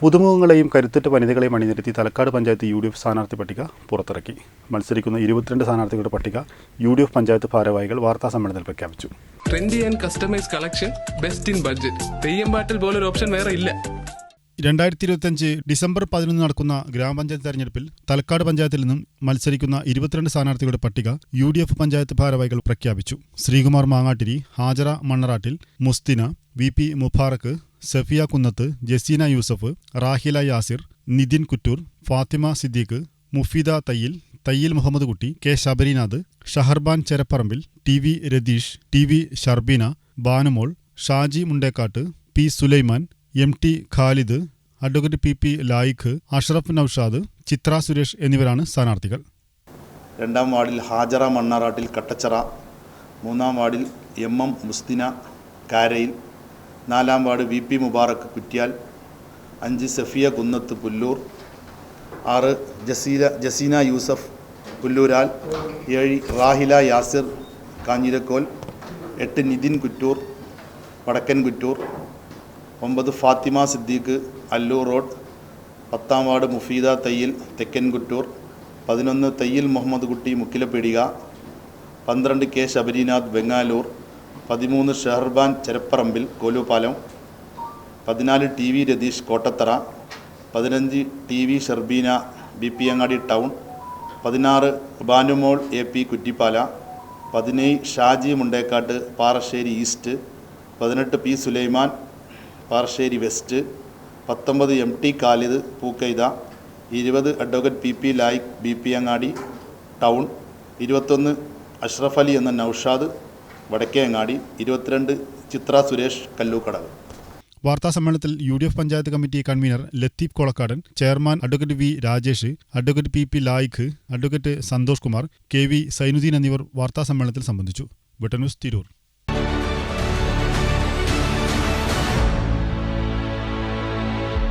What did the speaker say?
പുതുമുഖങ്ങളെയും കരുത്തുറ്റ വനിതകളെയും അണിനിരത്തി Thalakkad panchayat U D F സ്ഥാനാർത്ഥി പട്ടിക പുറത്തിറക്കി. മത്സരിക്കുന്ന ഇരുപത്തിരണ്ട് സ്ഥാനാർത്ഥികളുടെ പട്ടിക യു ഡി എഫ് പഞ്ചായത്ത് ഭാരവാഹികൾ വാർത്താ സമ്മേളനത്തിൽ പ്രഖ്യാപിച്ചു. Trendy and customise collection best in budget. Theyyam പാട്ടിൽ പോലൊരു ഓപ്ഷൻ വേറെ ഇല്ല. രണ്ടായിരത്തി ഇരുപത്തിയഞ്ച് ഡിസംബർ പതിനൊന്ന് നടക്കുന്ന ഗ്രാമപഞ്ചായത്ത് തെരഞ്ഞെടുപ്പിൽ തലക്കാട് പഞ്ചായത്തിൽ നിന്നും മത്സരിക്കുന്ന ഇരുപത്തിരണ്ട് സ്ഥാനാർത്ഥികളുടെ പട്ടിക യു ഡി എഫ് പഞ്ചായത്ത് ഭാരവാഹികൾ പ്രഖ്യാപിച്ചു. Sreekumar Mangattiri Hajara Mannarattil Mustina V P Mubarak Safiya Kunnath Jaseena Yusuf Rahila Yasir Nithin Kuttoor Fathima Siddique Mufeeda Thayyil Thayyil Muhammad Kutty K Sabarinath Shaharban Cherapparambil T V Ratheesh T V Sharbina Banumol Shaji Mundekkatt P Sulaiman M T Khalid advocate P P Layiq Ashraf Noushad Chithra Suresh എന്നിവരാണ് സ്ഥാനാർത്ഥികൾ. രണ്ടാം വാർഡിൽ ഹാജറ മണ്ണാറാട്ടിൽ കട്ടച്ചറ മൂന്നാം വാർഡിൽ M M Mustina Karayil നാലാം ward V P Mubarak Kuttiyal അഞ്ച് സഫിയ കുന്നത്ത് പുല്ലൂർ ആറ് ജസീല ജസീന യൂസഫ് പുല്ലൂരാൽ ഏഴ് റാഹില യാസിർ കാഞ്ഞിരക്കോൽ എട്ട് നിതിൻ കുറ്റൂർ വടക്കൻ കുറ്റൂർ ഒമ്പത് ഫാത്തിമ സിദ്ദീഖ് അല്ലൂർ റോഡ് പത്താം വാർഡ് മുഫീദ തയ്യിൽ തെക്കൻ കുറ്റൂർ പതിനൊന്ന് തയ്യിൽ മുഹമ്മദ് കുട്ടി മുക്കിലപ്പീടിക പന്ത്രണ്ട് കെ ശബരിനാഥ് ബംഗാലൂർ പതിമൂന്ന് ഷെഹർബാൻ ചെരപ്പറമ്പിൽ കോലുപാലം പതിനാല് ടി വി രതീഷ് കോട്ടത്തറ പതിനഞ്ച് T V Sharbina B P Angadi town പതിനാറ് ബാനുമോൾ എ പി കുറ്റിപ്പാല പതിനേഴ് ഷാജി മുണ്ടേക്കാട്ട് പാറശ്ശേരി ഈസ്റ്റ് പതിനെട്ട് പി സുലൈമാൻ പാറശ്ശേരി വെസ്റ്റ് പത്തൊമ്പത് എം ടി കാലിദ് പൂക്കൈത ഇരുപത് advocate P P Layiq B P Angadi town ഇരുപത്തൊന്ന് അഷ്റഫ് അലി എന്ന നൌഷാദ് വടക്കേങ്ങാടി ഇരുപത്തിരണ്ട് ചിത്ര സുരേഷ് കല്ലൂക്കടവ്. വാർത്താ സമ്മേളനത്തിൽ U D F panchayat committee convener Latheef Kolakkadan chairman advocate V Rajesh advocate P P Layiq advocate Santhosh Kumar K V Sainudheen എന്നിവർ വാർത്താ സമ്മേളനത്തിൽ സംബന്ധിച്ചു. വെട്ടന്യൂസ് തിരൂർ.